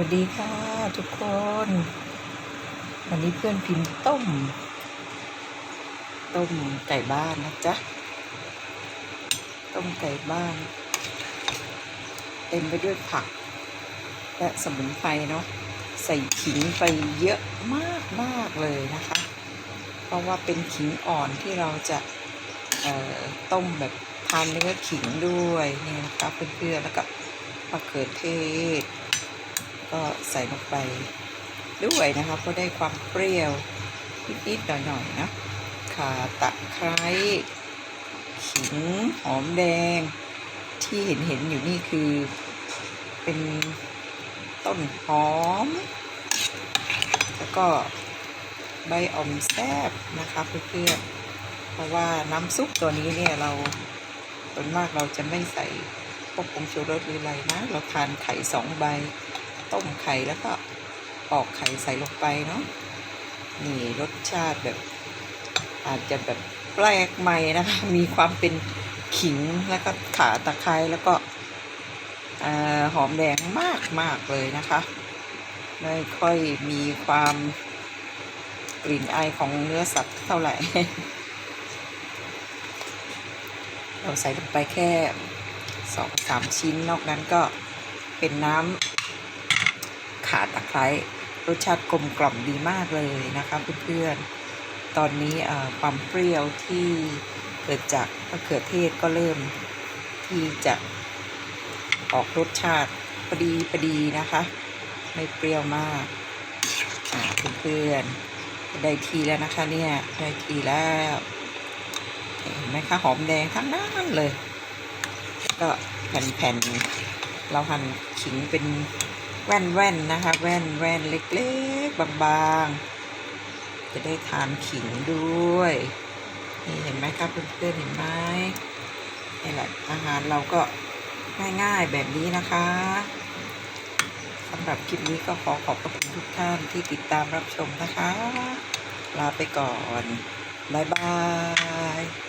วัสดีค่ะทุกคน วันนี้เพื่อนพิมพ์ต้ม ต้มไก่บ้านนะจ๊ะ ต้มไก่บ้าน เต็มไปด้วยผัก และสมุนไพรเนาะใส่ขิงไปเยอะมากมากเลยนะคะ เพราะว่าเป็นขิงอ่อนที่เราจะต้มแบบทานเนื้อขิงด้วยนี่นะคะเพื่อนๆแล้วก็มะเขือเทศ ก็ใส่ลงไปด้วยนะคะก็ได้ความเปรี้ยวนิดๆหน่อยๆนะข่าตะไคร้ขิงหอมแดง ที่เห็นเห็นๆอยู่นี่คือเป็นต้นหอม แล้วก็ใบอ่อมแซบนะคะเพื่อนๆเพราะว่าน้ำซุปตัวนี้เนี่ยเราส่วนมากเราจะไม่ใส่พวกผงชูรสหรืออะไรนะ เราทานไข่สองใบ ต้มไข่แล้วก็ปอกไข่ใส่ลงไปเนาะนี่รสชาติแบบ อาจจะแบบแปลกใหม่นะคะ มีความเป็นขิงแล้วก็ขาตะไคร้แล้วก็อหอมแดงมากมากเลยนะคะ ไม่ค่อยมีความกลิ่นอายของเนื้อสัตว์เท่าไหร่ เราใส่ลงไปแค่สองสามชิ้นนอกนั้นก็เป็นน้ำ ขาตะไคร้รสชาติกลมกล่อมดีมากเลยนะคะเพื่อนๆ ตอนนี้ความเปรี้ยวที่เกิดจากมะเขือเทศก็เริ่มที่จะออกรสชาติพอดีพอดีนะคะ ไม่เปรี้ยวมากเพื่อนๆได้ทีแล้วนะคะเนี่ยได้ทีแล้วเห็นไหมคะหอมแดงทั้งนั้นเลย ก็แผ่นๆเราหั่นขิงเป็น แว่นๆนะคะ แว่นแว่นเล็กๆ บางๆ จะได้ทานขิงด้วย นี่เห็นไหมครับเพื่อนๆเห็นไหมนี่แหละอาหารเราก็ง่ายๆแบบนี้นะคะสำหรับคลิปนี้ก็ขอขอบพระคุณทุกท่านที่ติดตามรับชมนะคะ ลาไปก่อน บ๊ายบาย